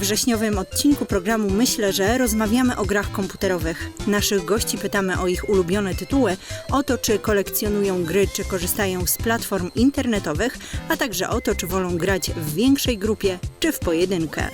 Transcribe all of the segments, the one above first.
Wrześniowym odcinku programu Myślę, że rozmawiamy o grach komputerowych. Naszych gości pytamy o ich ulubione tytuły, o to, czy kolekcjonują gry, czy korzystają z platform internetowych, a także o to, czy wolą grać w większej grupie, czy w pojedynkę.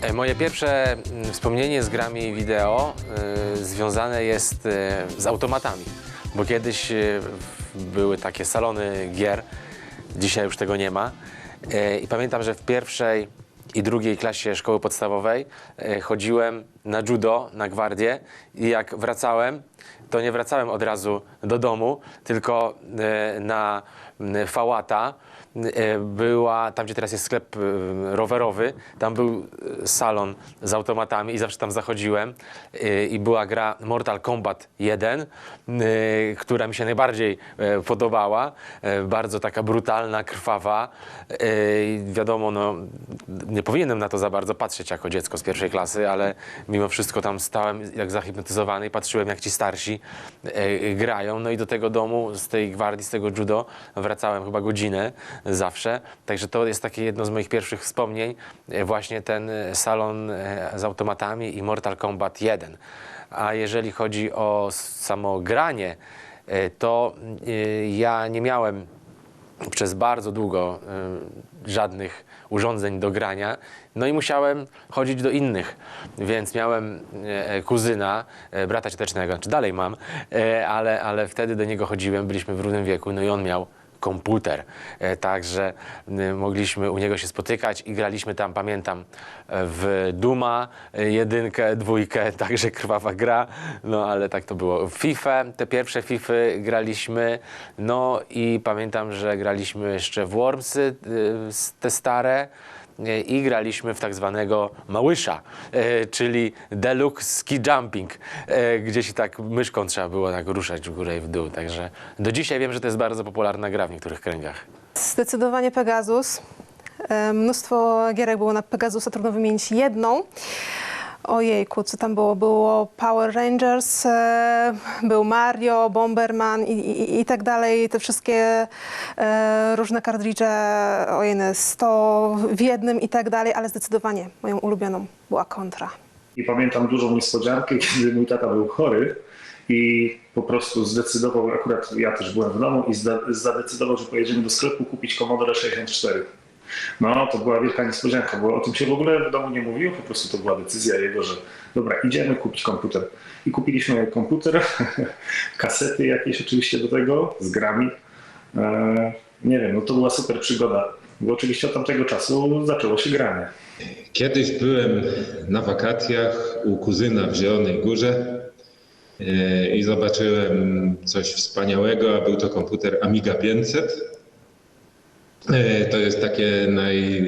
E, Moje pierwsze mm, wspomnienie z grami wideo y, związane jest y, z automatami, bo kiedyś y, były takie salony gier, dzisiaj już tego nie ma. I pamiętam, że w pierwszej i drugiej klasie szkoły podstawowej e, chodziłem na judo, na gwardię i jak wracałem, to nie wracałem od razu do domu, tylko e, na Fałata była, tam gdzie teraz jest sklep e, rowerowy, tam był e, salon z automatami i zawsze tam zachodziłem e, i była gra Mortal Kombat 1, e, która mi się najbardziej e, podobała, e, bardzo taka brutalna, krwawa. E, Wiadomo, no, nie powinienem na to za bardzo patrzeć jako dziecko z pierwszej klasy, ale mimo wszystko tam stałem jak zahipnotyzowany i patrzyłem jak ci starsi e, grają. No i do tego domu, z tej gwardii, z tego judo wracałem chyba godzinę zawsze. Także to jest takie jedno z moich pierwszych wspomnień, e, właśnie ten e, salon e, z automatami i Mortal Kombat 1. A jeżeli chodzi o samo granie, to ja nie miałem przez bardzo długo żadnych urządzeń do grania. No i musiałem chodzić do innych, więc miałem kuzyna, brata ciotecznego, czy dalej mam, ale, ale wtedy do niego chodziłem, byliśmy w równym wieku, no i on miał komputer, e, także y, mogliśmy u niego się spotykać i graliśmy tam, pamiętam, e, w Duma, e, jedynkę, dwójkę, także krwawa gra, no ale tak to było. FIFA, te pierwsze FIFA graliśmy, no i pamiętam, że graliśmy jeszcze w Wormsy, y, te stare, i graliśmy w tak zwanego małysza, e, czyli deluxe ski jumping, e, gdzie się tak myszką trzeba było tak ruszać w górę i w dół. Także do dzisiaj wiem, że to jest bardzo popularna gra w niektórych kręgach. Zdecydowanie Pegasus. E, Mnóstwo gierek było na Pegasusa, trudno wymienić jedną. Ojejku, co tam było? Było Power Rangers, e, był Mario, Bomberman i, i, i tak dalej. Te wszystkie e, różne kartridże, ojej, 100 w jednym i tak dalej, ale zdecydowanie moją ulubioną była Kontra. I pamiętam dużą niespodziankę, kiedy mój tata był chory i po prostu zdecydował, akurat ja też byłem w domu i zda, zadecydował, że pojedziemy do sklepu kupić Commodore 64. No, to była wielka niespodzianka, bo o tym się w ogóle w domu nie mówiło, po prostu to była decyzja jego, że dobra, idziemy kupić komputer. I kupiliśmy komputer, kasety jakieś oczywiście do tego, z grami. E, nie wiem, no to była super przygoda, bo oczywiście od tamtego czasu zaczęło się granie. Kiedyś byłem na wakacjach u kuzyna w Zielonej Górze e, i zobaczyłem coś wspaniałego, a był to komputer Amiga 500. E, To jest takie naj...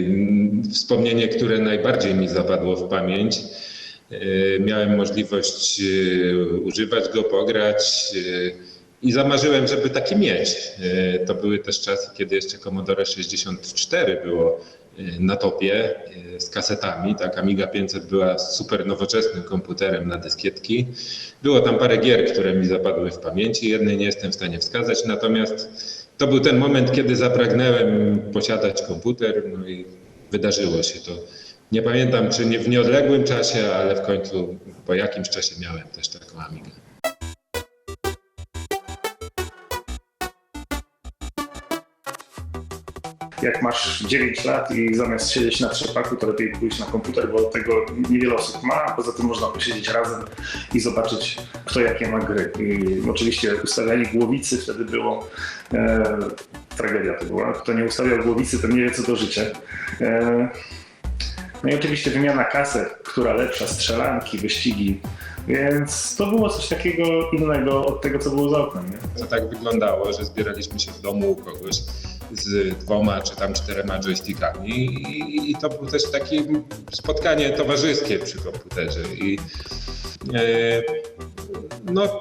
wspomnienie, które najbardziej mi zapadło w pamięć. E, Miałem możliwość e, używać go, pograć i zamarzyłem, żeby taki mieć. To były też czasy, kiedy jeszcze Commodore 64 było na topie z kasetami. Tak, Amiga 500 była super nowoczesnym komputerem na dyskietki. Było tam parę gier, które mi zapadły w pamięci. Jednej nie jestem w stanie wskazać, natomiast to był ten moment, kiedy zapragnąłem posiadać komputer, no i wydarzyło się to. Nie pamiętam, czy nie w nieodległym czasie, ale w końcu po jakimś czasie miałem też taką Amigę. Jak masz 9 lat i zamiast siedzieć na trzepaku, to lepiej pójść na komputer, bo tego niewiele osób ma, poza tym można posiedzieć razem i zobaczyć, kto jakie ma gry. I oczywiście ustawianie głowicy wtedy było e, tragedia to była. Kto nie ustawiał głowicy, to nie wie co to życie. E, no i oczywiście wymiana kaset, która lepsza, strzelanki, wyścigi. Więc to było coś takiego innego od tego, co było za oknem. Nie? To tak wyglądało, że zbieraliśmy się w domu u kogoś z dwoma czy tam czterema joystickami i, i to było też takie spotkanie towarzyskie przy komputerze i e, no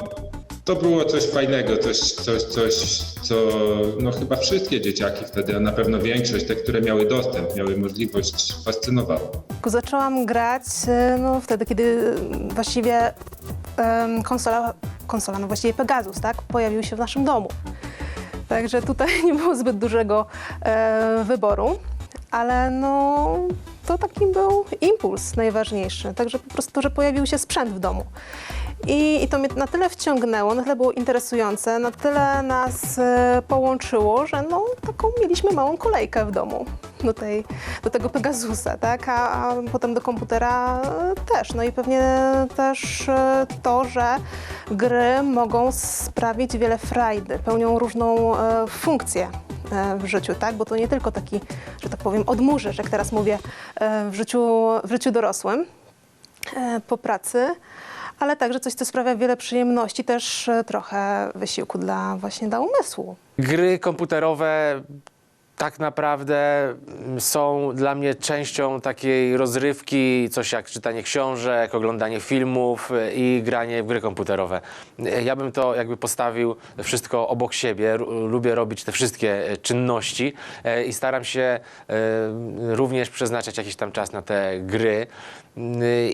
to było coś fajnego, coś, coś, coś, co no chyba wszystkie dzieciaki wtedy, a na pewno większość, te, które miały dostęp, miały możliwość, fascynowało. Zaczęłam grać e, no, wtedy, kiedy właściwie em, konsola, konsola, no właściwie Pegasus, tak, pojawił się w naszym domu. Także tutaj nie było zbyt dużego e, wyboru, ale no to taki był impuls najważniejszy. Także po prostu, że pojawił się sprzęt w domu. I, I to mnie na tyle wciągnęło, na tyle było interesujące, na tyle nas e, połączyło, że no, taką mieliśmy małą kolejkę w domu do, tej, do tego Pegasusa, tak? A, a potem do komputera e, też. No i pewnie też e, to, że gry mogą sprawić wiele frajdy, pełnią różną e, funkcję w życiu, tak? Bo to nie tylko taki, że tak powiem, odmurzysz, jak teraz mówię, w życiu, w życiu dorosłym po pracy, ale także coś, co sprawia wiele przyjemności, też trochę wysiłku dla właśnie dla umysłu. Gry komputerowe tak naprawdę mm, są dla mnie częścią takiej rozrywki, coś jak czytanie książek, oglądanie filmów y, i granie w gry komputerowe. Y, Ja bym to jakby postawił wszystko obok siebie. Lubię robić te wszystkie y, czynności i staram się również przeznaczać jakiś tam czas na te gry.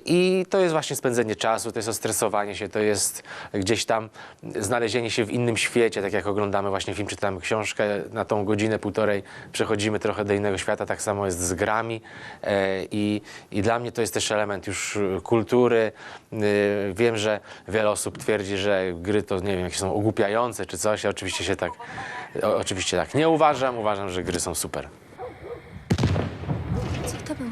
I to jest właśnie spędzenie czasu, to jest ostresowanie się, to jest gdzieś tam znalezienie się w innym świecie, tak jak oglądamy właśnie film, czytamy książkę, na tą godzinę, półtorej przechodzimy trochę do innego świata, tak samo jest z grami E, i, i dla mnie to jest też element już kultury. Y, Wiem, że wiele osób twierdzi, że gry to nie wiem, jakieś są ogłupiające czy coś, ja oczywiście się tak, oczywiście tak nie uważam, uważam, że gry są super. Co to było?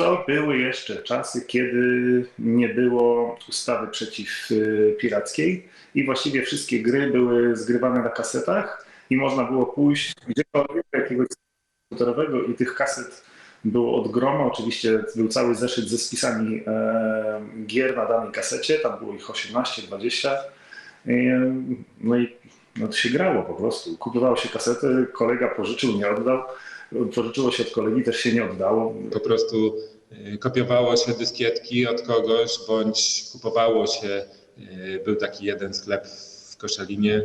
To były jeszcze czasy, kiedy nie było ustawy przeciwpirackiej i właściwie wszystkie gry były zgrywane na kasetach i można było pójść gdziekolwiek do jakiegoś komputerowego i tych kaset było od groma. Oczywiście był cały zeszyt ze spisami e, gier na danej kasecie, tam było ich 18, 20. E, no i no to się grało po prostu. Kupowało się kasety, kolega pożyczył, nie oddał. Pożyczyło się od kolegi, też się nie oddało. Po prostu y, kopiowało się dyskietki od kogoś, bądź kupowało się. y, Był taki jeden sklep w Koszalinie,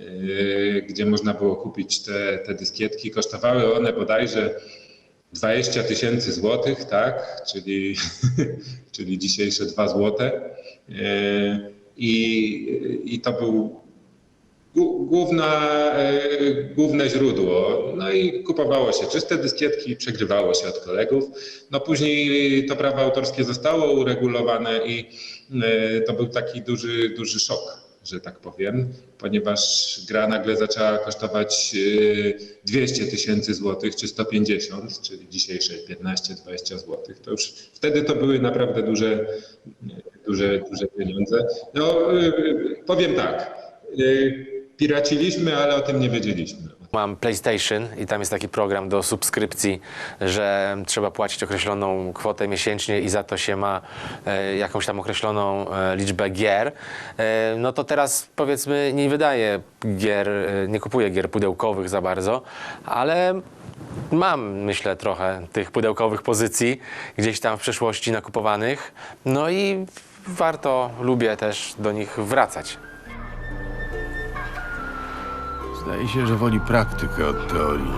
y, gdzie można było kupić te, te dyskietki. Kosztowały one bodajże 20 tysięcy złotych, tak? Czyli, czyli dzisiejsze 2 złote. I, I to był Główna, e, główne źródło. No i kupowało się czyste dyskietki, przegrywało się od kolegów. No później to prawo autorskie zostało uregulowane i e, to był taki duży, duży szok, że tak powiem, ponieważ gra nagle zaczęła kosztować e, 200 tysięcy złotych czy 150, czyli dzisiejsze 15-20 złotych. To już wtedy to były naprawdę duże, duże, duże pieniądze. No e, powiem tak. Piraciliśmy, ale o tym nie wiedzieliśmy. Mam PlayStation i tam jest taki program do subskrypcji, że trzeba płacić określoną kwotę miesięcznie i za to się ma e, jakąś tam określoną e, liczbę gier. E, no to teraz powiedzmy nie wydaję gier, e, nie kupuję gier pudełkowych za bardzo, ale mam myślę trochę tych pudełkowych pozycji gdzieś tam w przeszłości nakupowanych. No i warto, lubię też do nich wracać. Zdaje się, że woli praktykę od teorii.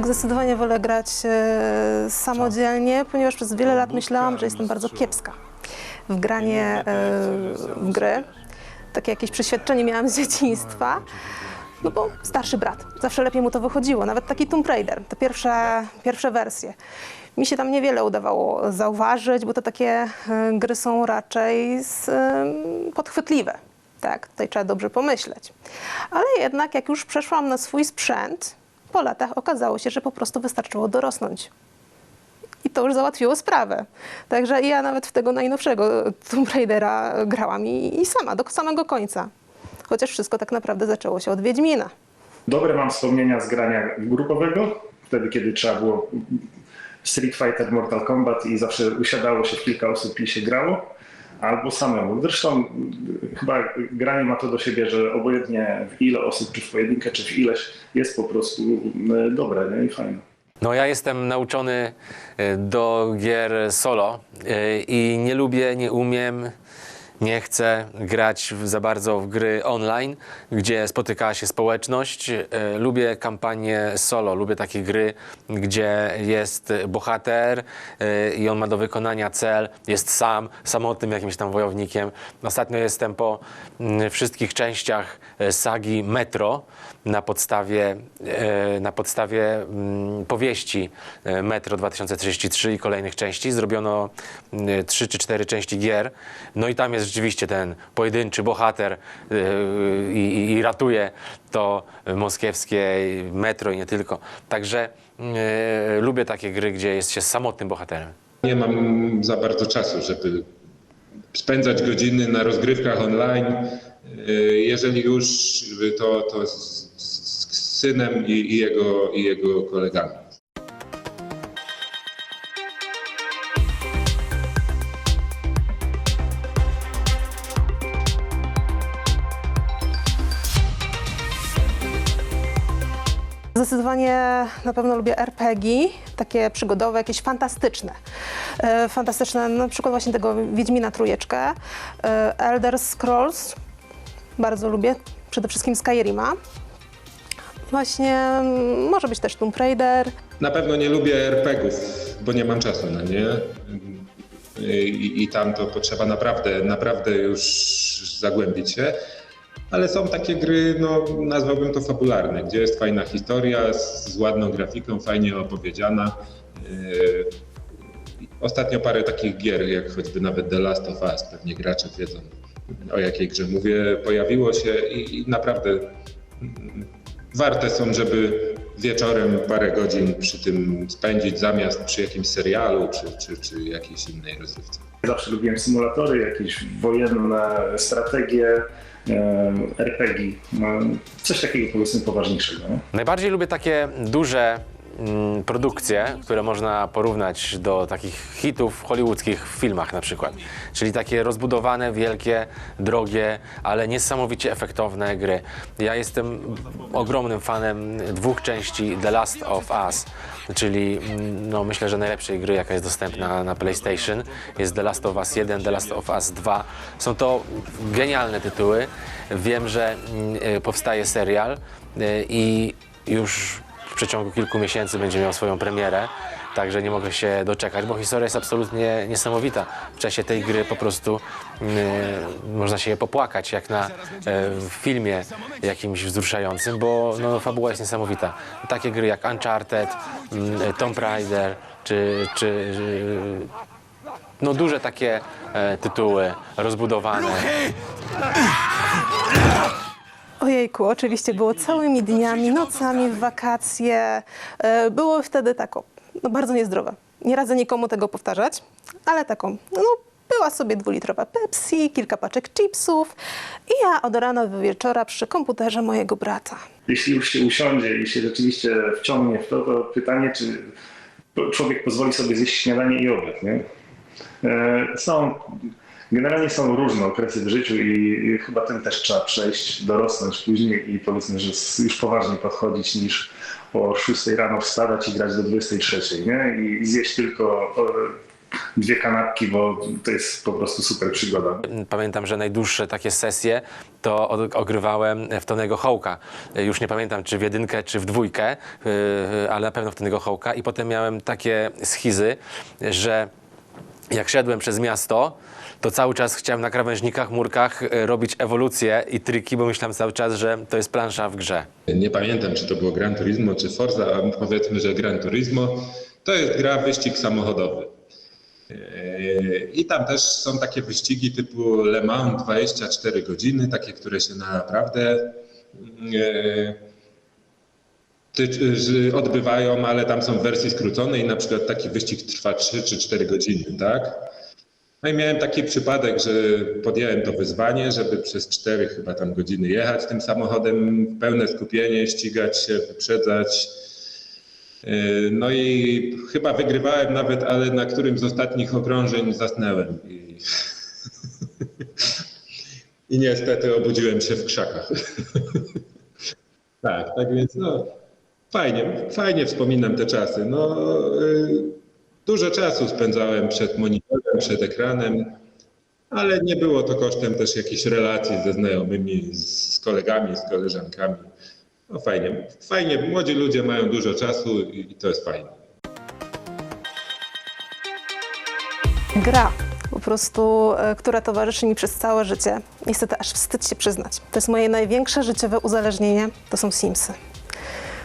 Zdecydowanie wolę grać e, samodzielnie, ponieważ przez wiele lat myślałam, że jestem bardzo kiepska w granie e, w gry. Takie jakieś przeświadczenie miałam z dzieciństwa. No bo starszy brat, zawsze lepiej mu to wychodziło, nawet taki Tomb Raider, te pierwsze, pierwsze wersje. Mi się tam niewiele udawało zauważyć, bo to takie e, gry są raczej z, e, podchwytliwe. Tak, tutaj trzeba dobrze pomyśleć. Ale jednak jak już przeszłam na swój sprzęt, po latach okazało się, że po prostu wystarczyło dorosnąć. I to już załatwiło sprawę. Także ja nawet w tego najnowszego Tomb Raidera grałam i, i sama, do samego końca. Chociaż wszystko tak naprawdę zaczęło się od Wiedźmina. Dobre mam wspomnienia z grania grupowego, wtedy kiedy trzeba było Street Fighter, Mortal Kombat i zawsze usiadało się kilka osób i się grało, albo samemu. Zresztą y, chyba granie ma to do siebie, że obojętnie w ile osób, czy w pojedynkę, czy w ileś, jest po prostu y, dobre nie? i fajne. No ja jestem nauczony e, do gier solo i nie lubię, nie umiem nie chce grać w, za bardzo w gry online, gdzie spotyka się społeczność. E, Lubię kampanie solo, lubię takie gry, gdzie jest bohater e, i on ma do wykonania cel, jest sam, samotnym jakimś tam wojownikiem. Ostatnio jestem po mm, wszystkich częściach e, sagi Metro na podstawie, e, na podstawie mm, powieści e, Metro 2033 i kolejnych części. Zrobiono mm, trzy czy cztery części gier. No i tam jest rzeczywiście ten pojedynczy bohater e, i, i, ratuje to moskiewskie metro i nie tylko. Także e, lubię takie gry, gdzie jest się samotnym bohaterem. Nie mam za bardzo czasu, żeby spędzać godziny na rozgrywkach online. Jeżeli już, to, to synem i, i, jego, i jego kolegami. Zdecydowanie na pewno lubię RPG, takie przygodowe, jakieś fantastyczne. E, Fantastyczne, na przykład właśnie tego Wiedźmina Trójeczkę, e, Elder Scrolls, bardzo lubię, przede wszystkim Skyrima. Właśnie mm, może być też Tomb Raider. Na pewno nie lubię RPGów, bo nie mam czasu na nie. I, I tam to potrzeba naprawdę, naprawdę już zagłębić się. Ale są takie gry, no nazwałbym to fabularne, gdzie jest fajna historia z, z ładną grafiką, fajnie opowiedziana. Yy, Ostatnio parę takich gier, jak choćby nawet The Last of Us, pewnie gracze wiedzą o jakiej grze mówię, pojawiło się i, i naprawdę mm, warte są, żeby wieczorem parę godzin przy tym spędzić zamiast przy jakimś serialu czy, czy, czy jakiejś innej rozrywce. Zawsze lubiłem symulatory, jakieś wojenne strategie, RPG. No, coś takiego powiedzmy poważniejszego. Nie? Najbardziej lubię takie duże produkcje, które można porównać do takich hitów hollywoodzkich w filmach na przykład. Czyli takie rozbudowane, wielkie, drogie, ale niesamowicie efektowne gry. Ja jestem ogromnym fanem dwóch części The Last of Us, czyli mm, no, myślę, że najlepszej gry, jaka jest dostępna na PlayStation. Jest The Last of Us 1, The Last of Us 2. Są to genialne tytuły. Wiem, że mm, powstaje serial y, i już przeciągu kilku miesięcy będzie miał swoją premierę, także nie mogę się doczekać, bo historia jest absolutnie niesamowita. W czasie tej gry po prostu y, można się je popłakać, jak na w filmie jakimś wzruszającym, bo no, fabuła jest niesamowita. Takie gry jak Uncharted, y, Tomb Raider, czy, czy y, no, duże takie e, tytuły, rozbudowane. Ojejku, oczywiście było całymi dniami, nocami, w wakacje. E, Było wtedy tako, no bardzo niezdrowe. Nie radzę nikomu tego powtarzać, ale taką, no była sobie dwulitrowa Pepsi, kilka paczek chipsów i ja od rana do wieczora przy komputerze mojego brata. Jeśli już się usiądzie i się rzeczywiście wciągnie w to, to pytanie, czy człowiek pozwoli sobie zjeść śniadanie i obiad. Nie? E, Są, generalnie są różne okresy w życiu i, chyba ten też trzeba przejść, dorosnąć później i powiedzmy, że już poważniej podchodzić niż o 6 rano wstawać i grać do 23, nie? I zjeść tylko e, dwie kanapki, bo to jest po prostu super przygoda. Pamiętam, że najdłuższe takie sesje to ogrywałem w Tonego Hołka. Już nie pamiętam, czy w jedynkę, czy w dwójkę, yy, ale na pewno w Tonego Hołka. I potem miałem takie schizy, że jak szedłem przez miasto, to cały czas chciałem na krawężnikach, murkach yy, robić ewolucje i triki, bo myślałem cały czas, że to jest plansza w grze. Nie pamiętam, czy to było Gran Turismo, czy Forza, a powiedzmy, że Gran Turismo to jest gra wyścig samochodowy. Yy, I tam też są takie wyścigi typu Le Mans 24 godziny, takie, które się naprawdę że odbywają, ale tam są w wersji skróconej, na przykład taki wyścig trwa 3 czy 4 godziny, tak? No i miałem taki przypadek, że podjąłem to wyzwanie, żeby przez 4 chyba tam godziny jechać tym samochodem, pełne skupienie, ścigać się, wyprzedzać. Yy, No i chyba wygrywałem nawet, ale na którymś z ostatnich okrążeń zasnęłem. I, I niestety obudziłem się w krzakach. tak, tak więc no, fajnie, fajnie wspominam te czasy. No, yy, dużo czasu spędzałem przed monitorem, przed ekranem. ale nie było to kosztem też jakichś relacji ze znajomymi, z, kolegami, z koleżankami. No fajnie, fajnie, młodzi ludzie mają dużo czasu i, i to jest fajne. Gra, po prostu, e, która towarzyszy mi przez całe życie. Niestety aż wstyd się przyznać. To jest moje największe życiowe uzależnienie, to są Simsy.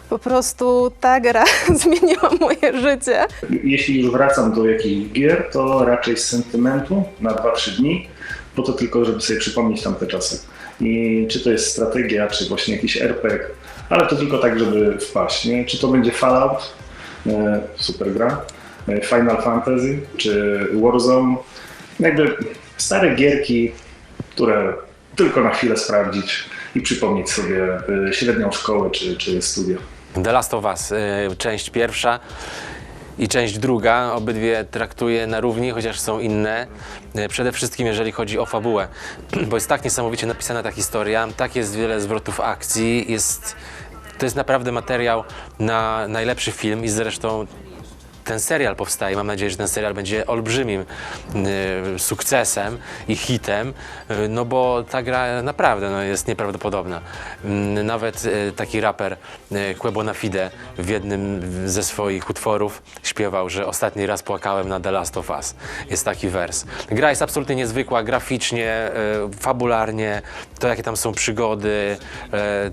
Po prostu ta gra zmieniła moje życie. Jeśli już wracam do jakichś gier, to raczej z sentymentu na 2-3 dni, po to tylko, żeby sobie przypomnieć tamte czasy. I czy to jest strategia, czy właśnie jakiś RPG, ale to tylko tak, żeby wpaść. Nie? Czy to będzie Fallout, e, super gra, e, Final Fantasy, czy Warzone. Jakby stare gierki, które tylko na chwilę sprawdzić i przypomnieć sobie e, średnią szkołę, czy, czy studia. The Last of Us, y, część pierwsza i część druga, obydwie traktuję na równi, chociaż są inne. Y, Przede wszystkim jeżeli chodzi o fabułę, bo jest tak niesamowicie napisana ta historia, tak jest wiele zwrotów akcji, jest, to jest naprawdę materiał na najlepszy film i zresztą ten serial powstaje. Mam nadzieję, że ten serial będzie olbrzymim y, sukcesem i hitem, y, no bo ta gra naprawdę no, jest nieprawdopodobna. Mm, Nawet y, taki raper Quebo na Fide w jednym ze swoich utworów śpiewał, że ostatni raz płakałem na The Last of Us. Jest taki wers. Gra jest absolutnie niezwykła, graficznie, fabularnie, to jakie tam są przygody,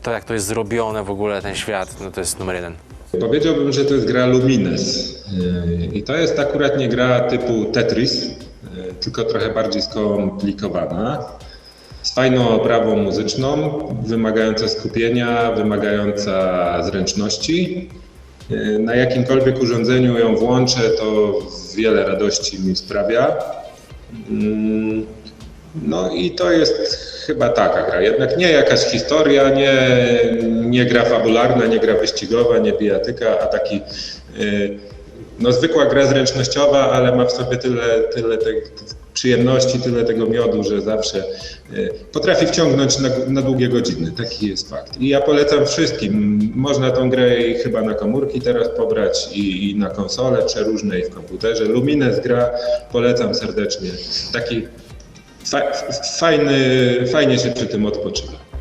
to jak to jest zrobione w ogóle, ten świat, no to jest numer jeden. Powiedziałbym, że to jest gra Lumines. I to jest akurat nie gra typu Tetris, tylko trochę bardziej skomplikowana. Z fajną oprawą muzyczną, wymagająca skupienia, wymagająca zręczności. Na jakimkolwiek urządzeniu ją włączę, to wiele radości mi sprawia. Mm, No i to jest chyba taka gra. Jednak nie jakaś historia, nie, nie gra fabularna, nie gra wyścigowa, nie bijatyka, a taki y, no, zwykła gra zręcznościowa, ale ma w sobie tyle, tyle tej przyjemności, tyle tego miodu, że zawsze y, potrafi wciągnąć na, na długie godziny. Taki jest fakt. I ja polecam wszystkim. Można tą grę chyba na komórki teraz pobrać i, i na konsole przeróżne i w komputerze. Lumines gra, polecam serdecznie. Taki fajny, fajnie się przy tym odpoczywa.